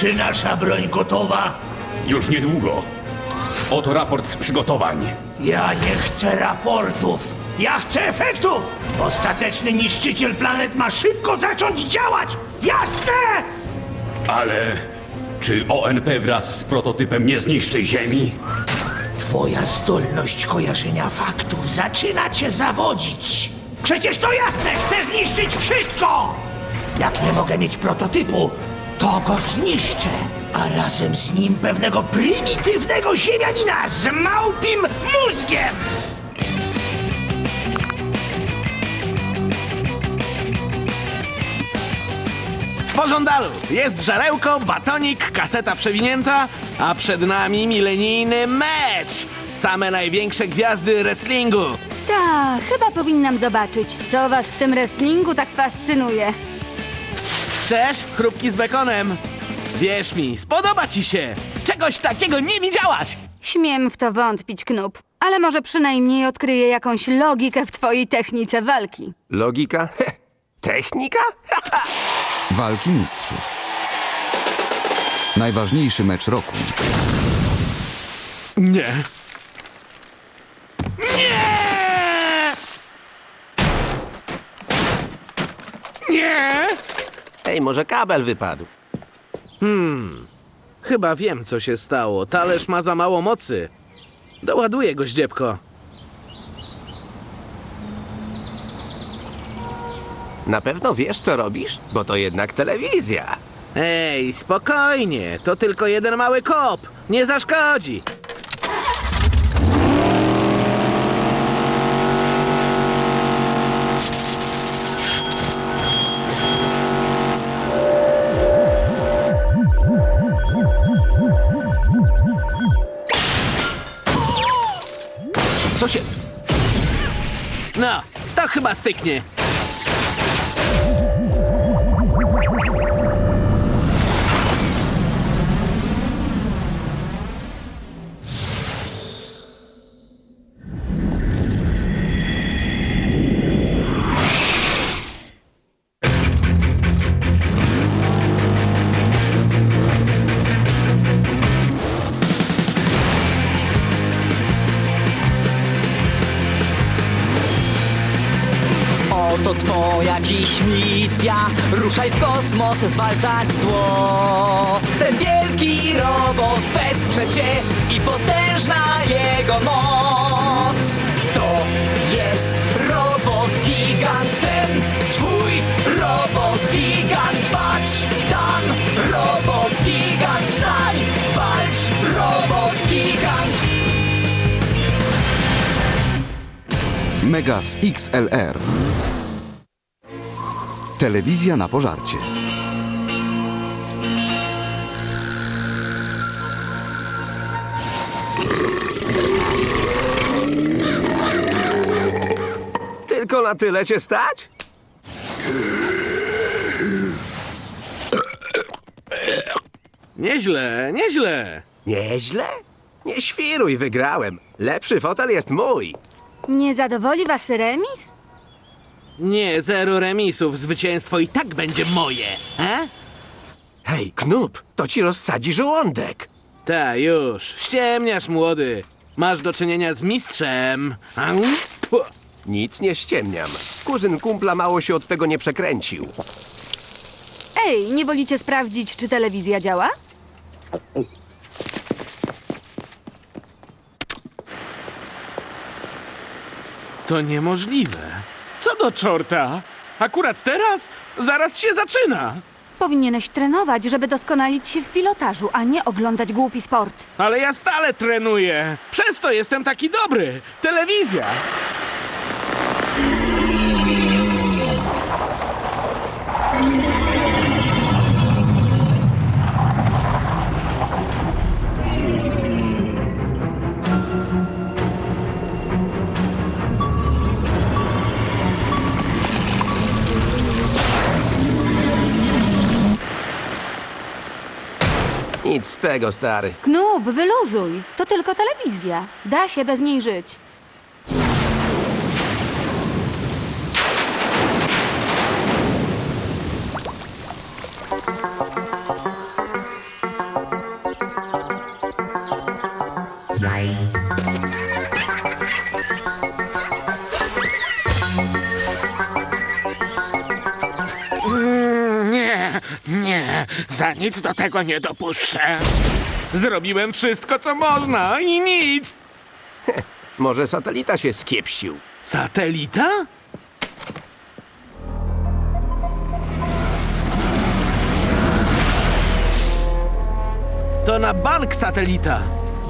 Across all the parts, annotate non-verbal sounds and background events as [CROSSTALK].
Czy nasza broń gotowa? Już niedługo. Oto raport z przygotowań. Ja nie chcę raportów. Ja chcę efektów! Ostateczny niszczyciel planet ma szybko zacząć działać! Jasne! Ale czy ONP wraz z prototypem nie zniszczy Ziemi? Twoja zdolność kojarzenia faktów zaczyna cię zawodzić. Przecież to jasne, chcę zniszczyć wszystko! Jak nie mogę mieć prototypu, to go zniszczę, a razem z nim pewnego prymitywnego ziemianina z małpim mózgiem! W pożądalu jest żarełko, batonik, kaseta przewinięta, a przed nami milenijny mecz! Same największe gwiazdy wrestlingu. Tak, chyba powinnam zobaczyć, co was w tym wrestlingu tak fascynuje. Chcesz chrupki z bekonem? Wierz mi, spodoba ci się! Czegoś takiego nie widziałaś! Śmiem w to wątpić, Knup, ale może przynajmniej odkryję jakąś logikę w twojej technice walki. Logika? [LAUGHS] Technika? [LAUGHS] Walki mistrzów. Najważniejszy mecz roku. Nie. Nie! Nie! Ej, może kabel wypadł. Chyba wiem, co się stało. Talerz ma za mało mocy. Doładuję go, ździebko. Na pewno wiesz, co robisz? Bo to jednak telewizja. Ej, spokojnie. To tylko jeden mały kop. Nie zaszkodzi. Chyba styknie. Oto twoja dziś misja. Ruszaj w kosmos, zwalczać zło. Ten wielki robot wesprze cię I potężna jego moc. To jest robot gigant. Ten twój robot gigant. Patrz tam, robot gigant. Wstań, walcz, robot gigant. Megas XLR. Telewizja na pożarcie. Tylko na tyle cię stać? Nieźle, nieźle. Nieźle? Nie świruj, wygrałem. Lepszy fotel jest mój. Nie zadowoli was remis? Nie, zero remisów. Zwycięstwo i tak będzie moje. E? Hej, Knup, to ci rozsadzi żołądek. Ta, już. Ściemniasz, młody. Masz do czynienia z mistrzem. Au? Pu. Nic nie ściemniam. Kuzyn kumpla mało się od tego nie przekręcił. Ej, nie wolicie sprawdzić, czy telewizja działa? To niemożliwe. Do czorta? Akurat teraz? Zaraz się zaczyna. Powinieneś trenować, żeby doskonalić się w pilotażu, a nie oglądać głupi sport. Ale ja stale trenuję. Przez to jestem taki dobry. Telewizja. Nic z tego, stary. Knub, wyluzuj. To tylko telewizja. Da się bez niej żyć. Za nic do tego nie dopuszczę. Zrobiłem wszystko, co można i nic. [LAUGHS] Może satelita się skiepścił. Satelita? To na bank satelita.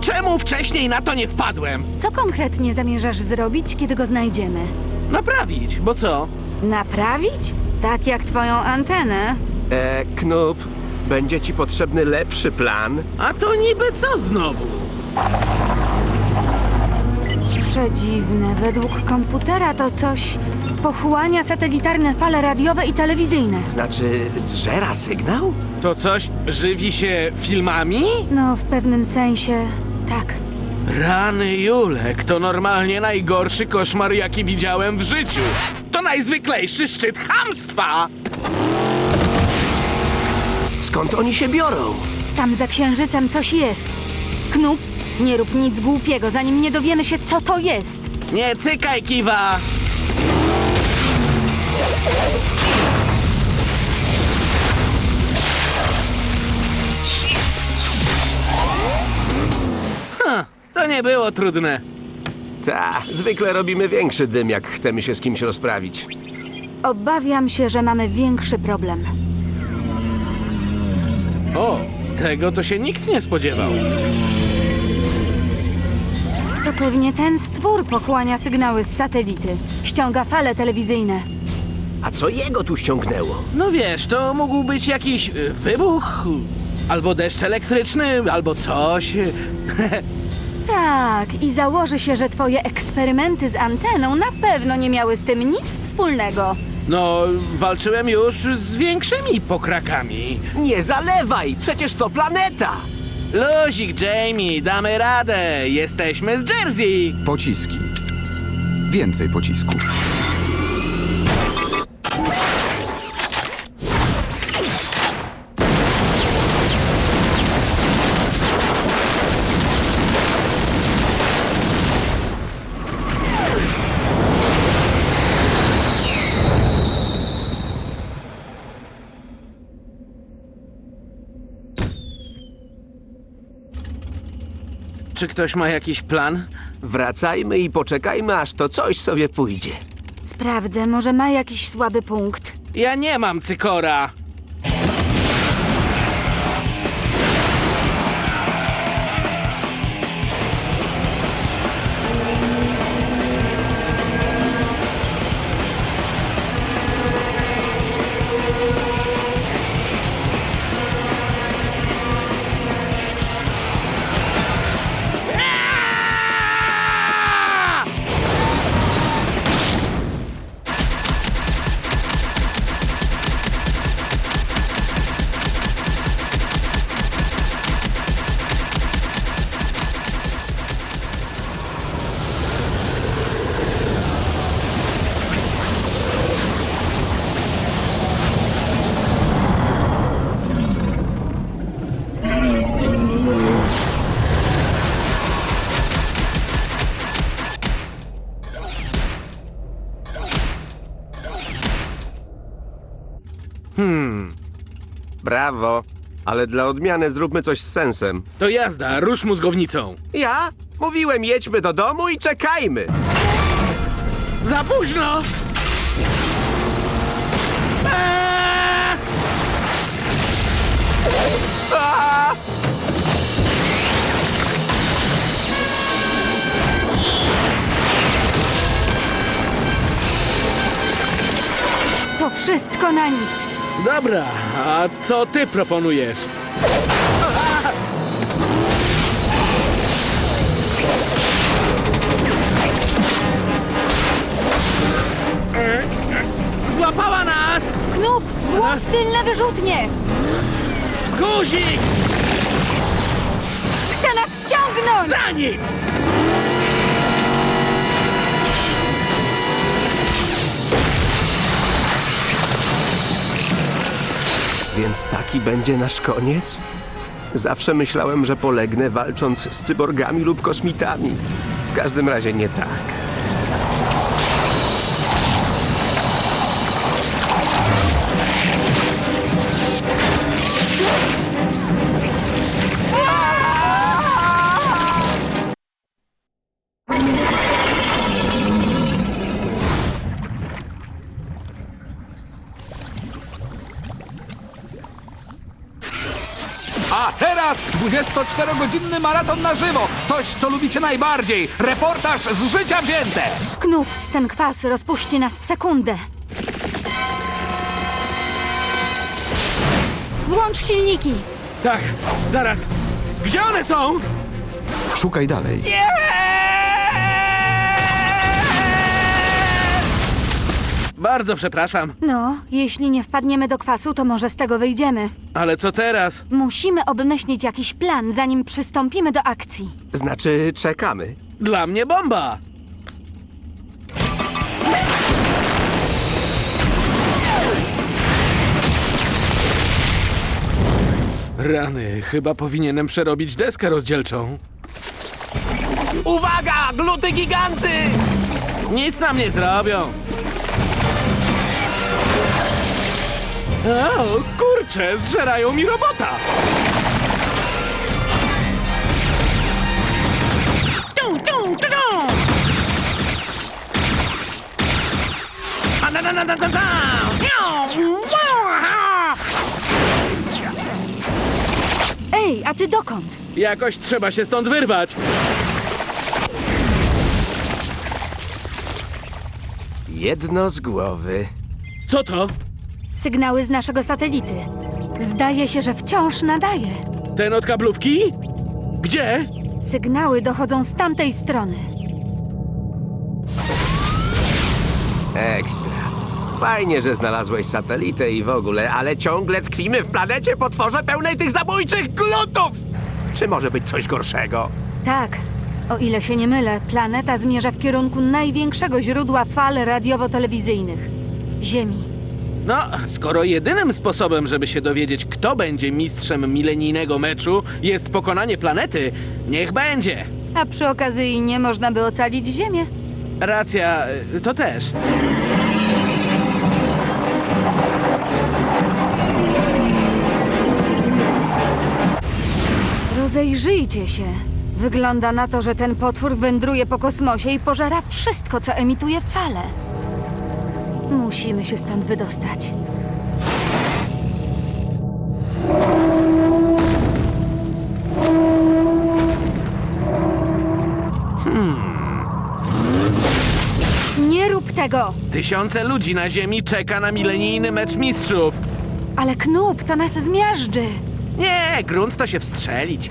Czemu wcześniej na to nie wpadłem? Co konkretnie zamierzasz zrobić, kiedy go znajdziemy? Naprawić, bo co? Naprawić? Tak jak twoją antenę? E, Knup, będzie ci potrzebny lepszy plan. A to niby co znowu? Przedziwne. Według komputera to coś pochłania satelitarne fale radiowe i telewizyjne. Znaczy, zżera sygnał? To coś żywi się filmami? No, w pewnym sensie tak. Rany Julek, to normalnie najgorszy koszmar, jaki widziałem w życiu. To najzwyklejszy szczyt chamstwa! Skąd oni się biorą? Tam za księżycem coś jest. Knup, nie rób nic głupiego, zanim nie dowiemy się, co to jest. Nie cykaj, Kiwa! Ha, to nie było trudne. Ta, zwykle robimy większy dym, jak chcemy się z kimś rozprawić. Obawiam się, że mamy większy problem. O, tego to się nikt nie spodziewał. To pewnie ten stwór pochłania sygnały z satelity. Ściąga fale telewizyjne. A co jego tu ściągnęło? No wiesz, to mógł być jakiś y, wybuch, albo deszcz elektryczny, albo coś. [LAUGHS] Tak, i założy się, że twoje eksperymenty z anteną na pewno nie miały z tym nic wspólnego. No, walczyłem już z większymi pokrakami. Nie zalewaj! Przecież to planeta! Luzik, Jamie, damy radę. Jesteśmy z Jersey. Pociski. Więcej pocisków. Czy ktoś ma jakiś plan? Wracajmy i poczekajmy, aż to coś sobie pójdzie. Sprawdzę, może ma jakiś słaby punkt. Ja nie mam cykora. Brawo! Ale dla odmiany zróbmy coś z sensem. To jazda, rusz mózgownicą. Ja? Mówiłem, jedźmy do domu i czekajmy! Za późno! Eee! A! To wszystko na nic. Dobra, a co ty proponujesz? Złapała nas! Knup, włącz tylne wyrzutnie! Guzik! Chce nas wciągnąć! Za nic! Więc taki będzie nasz koniec? Zawsze myślałem, że polegnę walcząc z cyborgami lub kosmitami. W każdym razie nie tak. Teraz 24-godzinny maraton na żywo. Coś, co lubicie najbardziej. Reportaż z życia wzięte. Knup, ten kwas rozpuści nas w sekundę. Włącz silniki! Tak, zaraz. Gdzie one są? Szukaj dalej. Bardzo przepraszam, No, jeśli nie wpadniemy do kwasu, to może z tego wyjdziemy. ale co teraz? Musimy obmyślić jakiś plan, zanim przystąpimy do akcji. Znaczy, czekamy. Dla mnie bomba! Rany, chyba powinienem przerobić deskę rozdzielczą. Uwaga! Gluty giganty! Nic nam nie zrobią. O, kurczę, zżerają mi robota. Tum, tum, tum. A, na, na, na, na, na, na. Miau, wow. Ej, a ty dokąd? Jakoś trzeba się stąd wyrwać. Jedno z głowy. Co to? Sygnały z naszego satelity. Zdaje się, że wciąż nadaje. Ten od kablówki? Gdzie? Sygnały dochodzą z tamtej strony. Ekstra. Fajnie, że znalazłeś satelitę i w ogóle, ale ciągle tkwimy w planecie potworze pełnej tych zabójczych glutów! Czy może być coś gorszego? Tak, o ile się nie mylę, planeta zmierza w kierunku największego źródła fal radiowo-telewizyjnych Ziemi. No, skoro jedynym sposobem, żeby się dowiedzieć, kto będzie mistrzem milenijnego meczu, jest pokonanie planety, niech będzie. A przy okazji nie można by ocalić Ziemię. Racja, y, to też. Rozejrzyjcie się. Wygląda na to, że ten potwór wędruje po kosmosie i pożera wszystko, co emituje fale. Musimy się stąd wydostać. Nie rób tego! Tysiące ludzi na Ziemi czeka na milenijny mecz mistrzów. Ale Knup, to nas zmiażdży. Nie, grunt to się wstrzelić.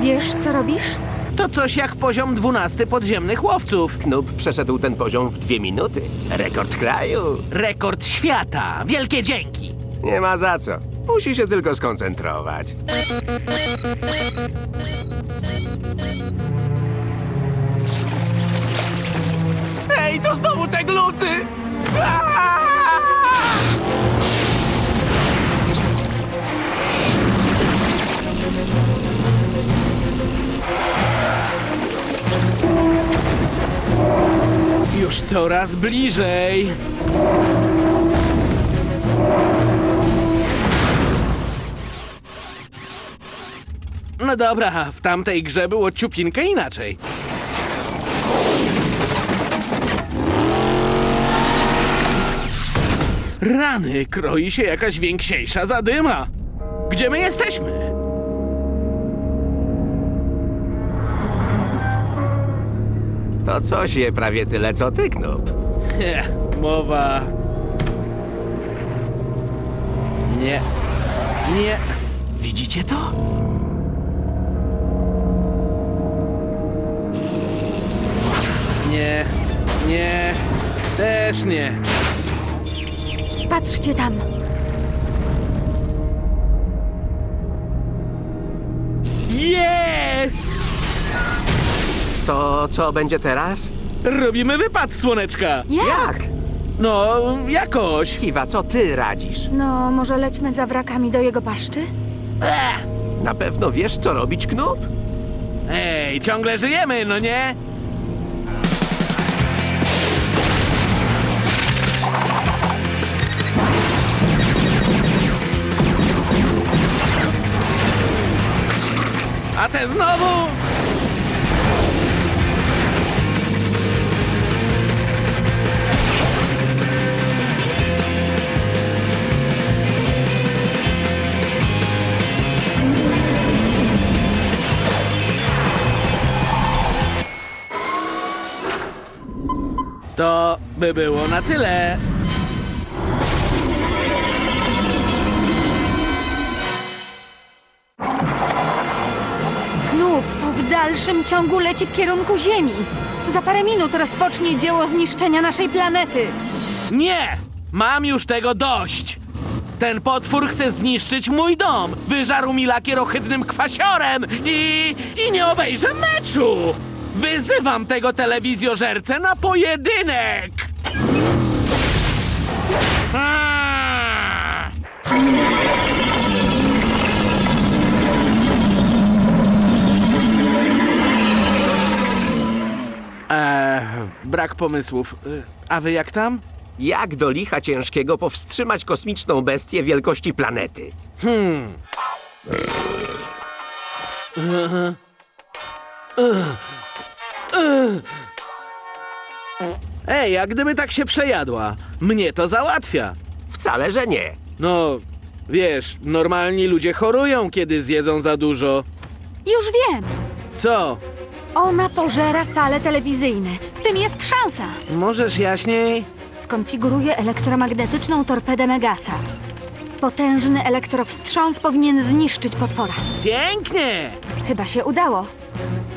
Wiesz, co robisz? To coś jak poziom 12 podziemnych łowców. Knub przeszedł ten poziom w dwie minuty. Rekord kraju. Rekord świata. Wielkie dzięki. Nie ma za co. Musi się tylko skoncentrować. Ej, to znowu te gluty! Już coraz bliżej. No dobra, w tamtej grze było ciupinkę inaczej. Rany, kroi się jakaś więksiejsza zadyma. Gdzie my jesteśmy? To coś je prawie tyle, co ty, Knub. Mowa. Nie. Nie. Widzicie to? Nie. Nie. Też nie. Patrzcie tam. To co będzie teraz? Robimy wypad, słoneczka. Jak? No, jakoś. Kiwa, co ty radzisz? No, może lećmy za wrakami do jego paszczy? Na pewno wiesz, co robić, Knop? Ej, ciągle żyjemy, no nie? A te znowu! By było na tyle. Knub, to w dalszym ciągu leci w kierunku Ziemi. Za parę minut rozpocznie dzieło zniszczenia naszej planety. Nie! Mam już tego dość! Ten potwór chce zniszczyć mój dom! Wyżarł mi lakier ohydnym kwasiorem i... i nie obejrzę meczu! Wyzywam tego telewizjożercę na pojedynek! Eee, brak pomysłów. Y, A wy jak tam? Jak do licha ciężkiego powstrzymać kosmiczną bestię wielkości planety? Ej, a gdyby tak się przejadła? Mnie to załatwia. Wcale, że nie. No, wiesz, normalni ludzie chorują, kiedy zjedzą za dużo. Już wiem. Co? Ona pożera fale telewizyjne. W tym jest szansa. Możesz jaśniej? Skonfiguruje elektromagnetyczną torpedę Megasa. Potężny elektrowstrząs powinien zniszczyć potwora. Pięknie! Chyba się udało.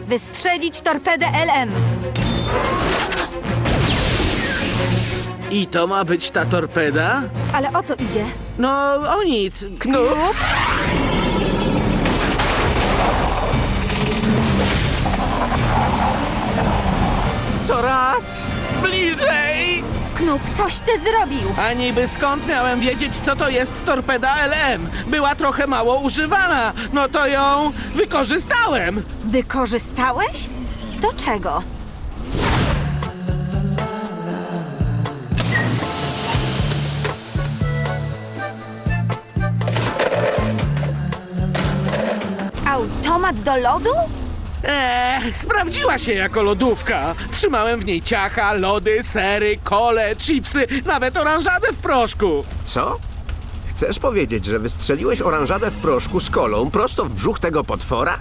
Wystrzelić torpedę LM. I to ma być ta torpeda? Ale o co idzie? No, o nic. Knub? Coraz bliżej! Knub, coś ty zrobił! A niby skąd miałem wiedzieć, co to jest torpeda LM? Była trochę mało używana. No to ją wykorzystałem. Wykorzystałeś? Do czego? Automat do lodu? Eee, sprawdziła się jako lodówka. Trzymałem w niej ciacha, lody, sery, kole, chipsy, nawet oranżadę w proszku. Co? Chcesz powiedzieć, że wystrzeliłeś oranżadę w proszku z kolą prosto w brzuch tego potwora?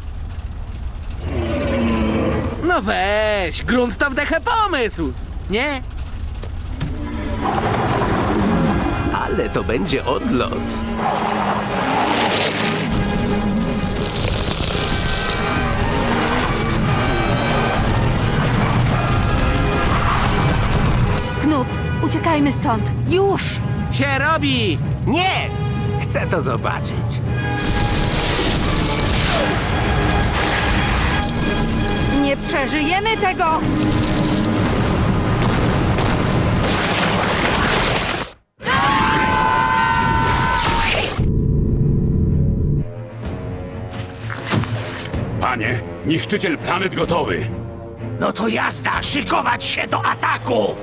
No weź, grunt to w dechę pomysł. Nie? Ale to będzie odlot. Knub, uciekajmy stąd. Już! Się robi! Nie! Chcę to zobaczyć. Nie przeżyjemy tego! Panie, niszczyciel planet gotowy. No to jazda, szykować się do ataku!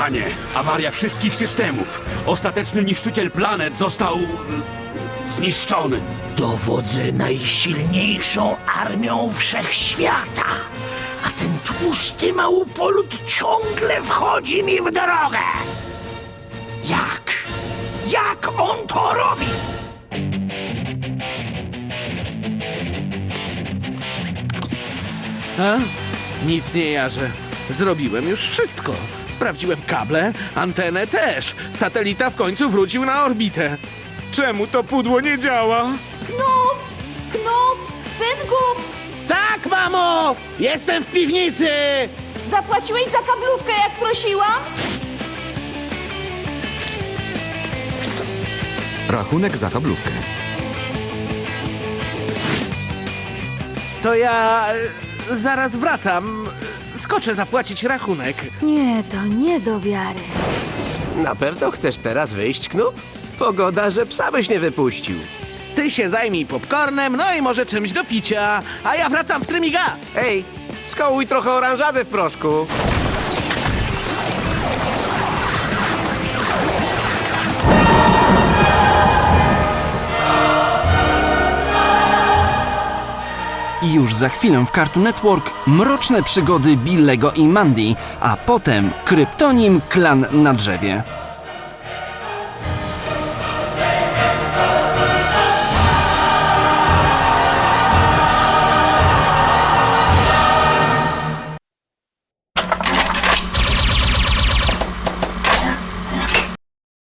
Panie, awaria wszystkich systemów. Ostateczny niszczyciel planet został... e, zniszczony. Dowodzę najsilniejszą armią wszechświata, a ten tłusty małopolud ciągle wchodzi mi w drogę. Jak? Jak on to robi? A? Nic nie jarzę. Zrobiłem już wszystko. Sprawdziłem kable, antenę też. Satelita w końcu wrócił na orbitę. Czemu to pudło nie działa? Knop! Knop! Synku! Tak, mamo! Jestem w piwnicy! Zapłaciłeś za kablówkę, jak prosiłam? Rachunek za kablówkę. To ja e, zaraz wracam. Skoczę zapłacić rachunek. Nie, to nie do wiary. Na pewno chcesz teraz wyjść, Knup? Pogoda, że psa byś nie wypuścił. Ty się zajmij popcornem, no i może czymś do picia, a ja wracam w trymiga. Ej, skołuj trochę oranżady w proszku. Już za chwilę w Cartoon Network mroczne przygody Billego i Mandy, a potem kryptonim Klan na drzewie.